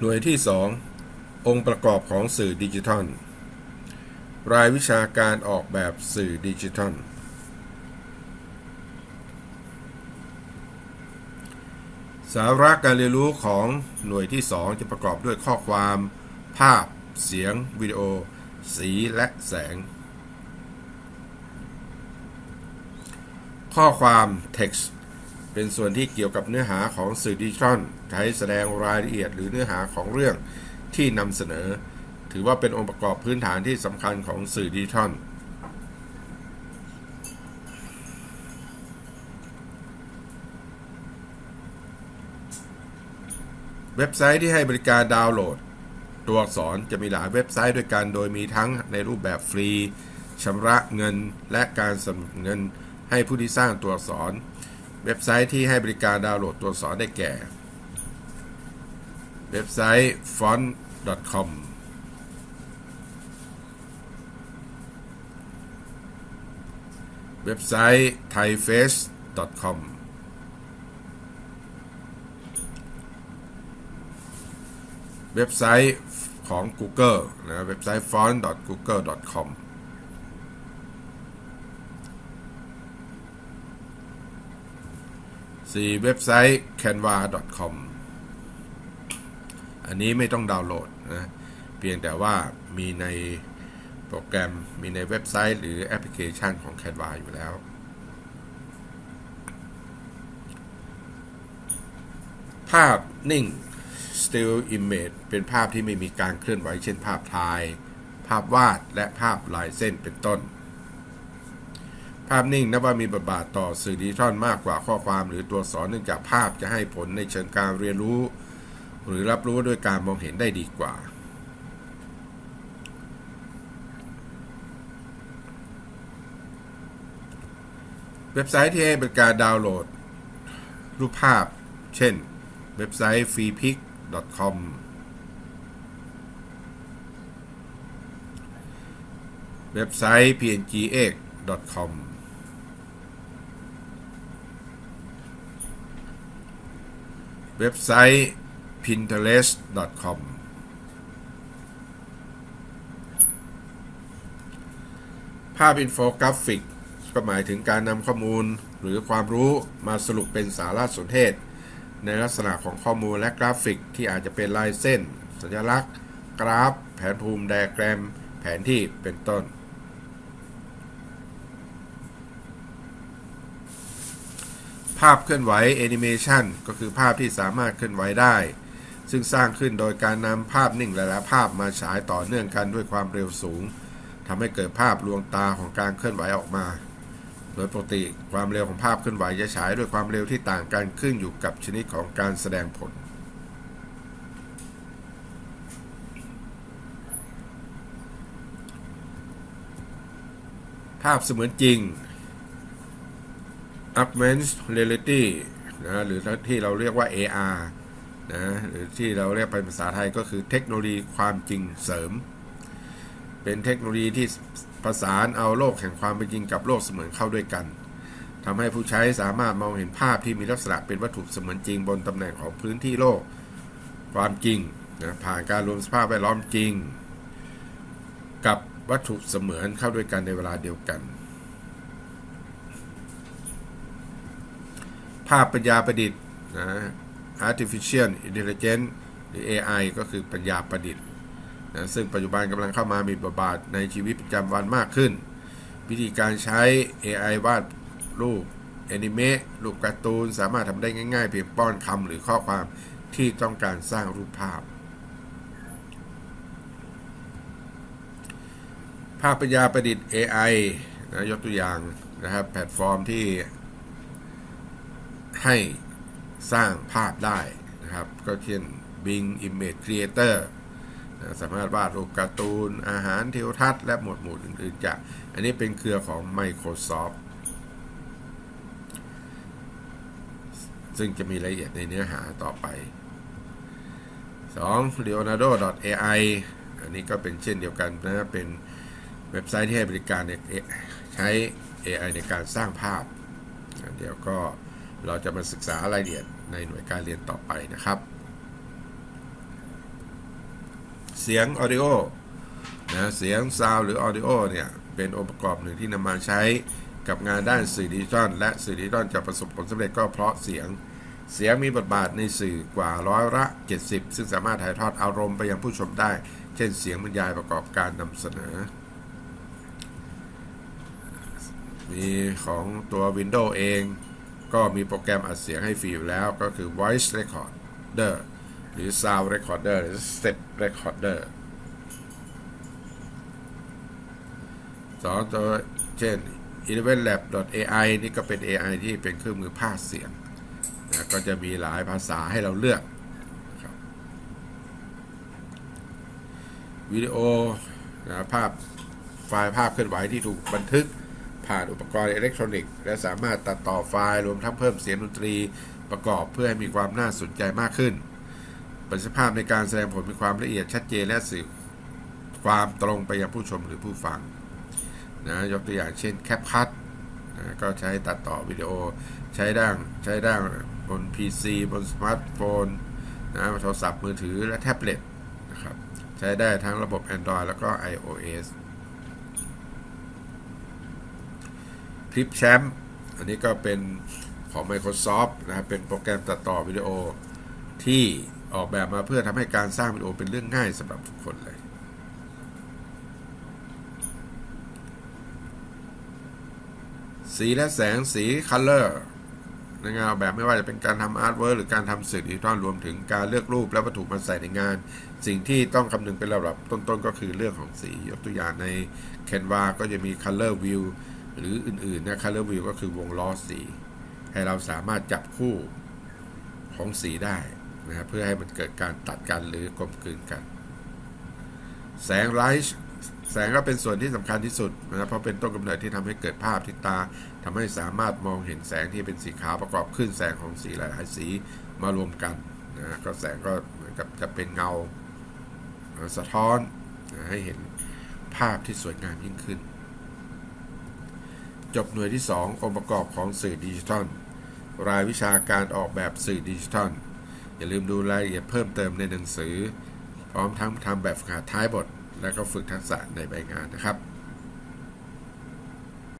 หน่วยที่ 2 องค์ประกอบของสื่อดิจิทัล รายวิชาการออกแบบสื่อดิจิทัล สาระการเรียนรู้ของหน่วยที่ 2 จะประกอบด้วยข้อความ ภาพ เสียง วิดีโอ สีและแสง ข้อความ text เป็นส่วนที่เกี่ยวกับเนื้อหาของสื่อดิจิทัลใช้แสดงรายละเอียดหรือเนื้อหาของเรื่องที่นำเสนอ ถือว่าเป็นองค์ประกอบพื้นฐานที่สำคัญของสื่อดิจิทัลเว็บไซต์ที่ให้บริการดาวน์โหลด ตัวอักษรจะมีหลายเว็บไซต์ด้วยกัน โดยมีทั้งในรูปแบบฟรีชำระเงินและการสนับเงินให้ผู้ที่สร้างตัวอักษร เว็บไซต์ที่ให้บริการดาวน์โหลดตัวอักษรได้แก่ เว็บไซต์ font.com เว็บไซต์ thaiface.com เว็บไซต์ของ Google นะเว็บไซต์ font.google.com สี่เว็บไซต์ canva.com อันนี้ไม่ต้องดาวน์โหลดนะเพียงแต่ว่ามีในโปรแกรมมีในเว็บไซต์ หรือแอปพลิเคชันของ Canva อยู่แล้ว ภาพนิ่ง still image เป็นภาพที่ไม่มีการเคลื่อนไหวเช่นภาพถ่าย ภาพวาดและภาพลายเส้นเป็นต้น ภาพนิ่งนับว่ามีบทบาทต่อสื่อดิจิทัลมากกว่าข้อความหรือตัวอักษรเนื่องจากภาพจะให้ผลในเชิงการเรียนรู้ หรือรับรู้ด้วยการมองเห็นได้ดีกว่า เว็บไซต์ที่ให้บริการดาวน์โหลด รูปภาพ เช่น เว็บไซต์ freepik.com เว็บไซต์ pngx.com เว็บไซต์ pinterest.com ภาพอินโฟกราฟิก ก็หมายถึงการนำข้อมูลหรือความรู้มาสรุปเป็นสารสนเทศ ในลักษณะของข้อมูลและกราฟิกที่อาจจะเป็นลายเส้น สัญลักษณ์ กราฟ แผนภูมิไดแกรม แผนที่เป็นต้น ภาพเคลื่อนไหวแอนิเมชันก็คือภาพที่สามารถเคลื่อนไหวได้ ซึ่งสร้างขึ้นโดยการนำภาพนิ่งหลายๆภาพมาฉายต่อเนื่องกันด้วยความเร็วสูงทำให้เกิดภาพลวงตาของการเคลื่อนไหวออกมา โดยปกติความเร็วของภาพเคลื่อนไหวจะฉายด้วยความเร็วที่ต่างกันขึ้นอยู่กับชนิดของการแสดงผลภาพเสมือนจริง augmented reality นะหรือที่เราเรียกว่า AR นะหรือที่เราเรียกเป็นภาษาไทยก็คือเทคโนโลยีความจริงเสริม เป็นเทคโนโลยีที่ประสานเอาโลกแห่งความเป็นจริงกับโลกเสมือนเข้าด้วยกันทำให้ผู้ใช้สามารถมองเห็นภาพที่มีลักษณะเป็นวัตถุเสมือนจริงบนตำแหน่งของพื้นที่โลกความจริงนะผ่านการรวมสภาพแวดล้อมจริง กับวัตถุเสมือนเข้าด้วยกันในเวลาเดียวกัน ภาพปัญญาประดิษฐ์นะ artificial intelligence หรือ AI ก็คือปัญญาประดิษฐ์นะซึ่งปัจจุบันกำลังเข้ามามีบทบาทในชีวิตประจำวันมากขึ้น วิธีการใช้ AI วาดรูปแอนิเมะรูปการ์ตูน สามารถทำได้ง่ายๆ เพียงป้อนคำหรือข้อความที่ต้องการสร้างรูปภาพ ภาพปัญญาประดิษฐ์ AI นะยกตัวอย่างนะครับแพลตฟอร์มที่ ให้สร้างภาพได้นะครับ ก็เช่น Bing Image Creator สามารถวาดรูปการ์ตูน อาหารเทวทัศน์และหมวดหมู่อื่นๆ จาก อันนี้เป็นเครือของ Microsoft ซึ่งจะมีรายละเอียดในเนื้อหาต่อไป 2. Leonardo.ai อันนี้ก็เป็นเช่นเดียวกันนะเป็นเว็บไซต์ที่ให้บริการใช้ AI ในการสร้างภาพ เดี๋ยวก็ เราจะมาศึกษารายละเอียดในหน่วยการเรียนต่อไปนะครับ เสียง Audio นะเสียง Sound หรือ Audio เนี่ยเป็นองค์ประกอบหนึ่งที่นำมาใช้กับงานด้านสื่อดิจิทัลและสื่อดิจิทัลจะประสบผลสำเร็จก็เพราะเสียงเสียงมีบทบาทในสื่อกว่าร้อยละ 70 ซึ่งสามารถถ่ายทอดอารมณ์ไปยังผู้ชมได้ เช่นเสียงบรรยายประกอบการนำเสนอ มีของตัว Windows เอง ก็มีโปรแกรมอัดเสียงให้ฟรีอยู่แล้วก็คือ Voice Recorder หรือ Sound Recorder หรือ Step Recorder สองตัวเช่น elevenlab.ai นี่ก็เป็น AI ที่เป็นเครื่องมือพากเสียงนะก็จะมีหลายภาษาให้เราเลือกวิดีโอนะภาพไฟล์ภาพเคลื่อนไหวที่ถูกบันทึก ผ่านอุปกรณ์อิเล็กทรอนิกส์ และสามารถตัดต่อไฟล์รวมทั้งเพิ่มเสียงดนตรีประกอบเพื่อให้มีความน่าสนใจมากขึ้น ประสิทธิภาพในการแสดงผลมีความละเอียดชัดเจนและสื่อความตรงไปยังผู้ชมหรือผู้ฟังนะยกตัวอย่างเช่นแคปคัตนะก็ใช้ตัดต่อวิดีโอ ใช้ได้ใช้ได้บน PC บนสมาร์ทโฟนนะโทรศัพท์มือถือและแท็บเล็ตนะครับใช้ได้ทั้งระบบ Android แล้วก็ iOS คลิปแชมป์อันนี้ก็เป็นของ Microsoft นะครับเป็นโปรแกรมตัดต่อวิดีโอที่ออกแบบมาเพื่อทำให้การสร้างวิดีโอเป็นเรื่องง่ายสำหรับทุกคนเลยสีและแสงสี color ในงานออกแบบไม่ว่าจะเป็นการทำอาร์ตเวิร์หรือการทำสื่อดิจิทัลรวมถึงการเลือกรูปและวัตถุมาใส่ในงาน สิ่งที่ต้องคำนึงเป็นระดับต้นๆ ก็คือเรื่องของสี ยกตัวอย่างใน Canva ก็จะมี color view หรืออื่นๆนะ color view ก็คือวงล้อสี ให้เราสามารถจับคู่ของสีได้นะเพื่อให้มันเกิดการตัดกันหรือกลมกลืนกัน แสงไลท์แสงก็เป็นส่วนที่สำคัญที่สุดนะเพราะเป็นต้นกำเนิดที่ทำให้เกิดภาพที่ตาทำให้สามารถมองเห็นแสงที่เป็นสีขาวประกอบขึ้นแสงของสีหลาย ๆ สีมารวมกันนะก็แสงก็เหมือนกับจะเป็นเงาสะท้อนให้เห็นภาพที่สวยงามยิ่งขึ้น จบหน่วยที่ 2 องค์ประกอบของสื่อดิจิทัล รายวิชาการออกแบบสื่อดิจิทัล อย่าลืมดูรายละเอียดเพิ่มเติมในหนังสือ พร้อมทั้งทำแบบฝึกหัดท้ายบท และก็ฝึกทักษะในใบงานนะครับ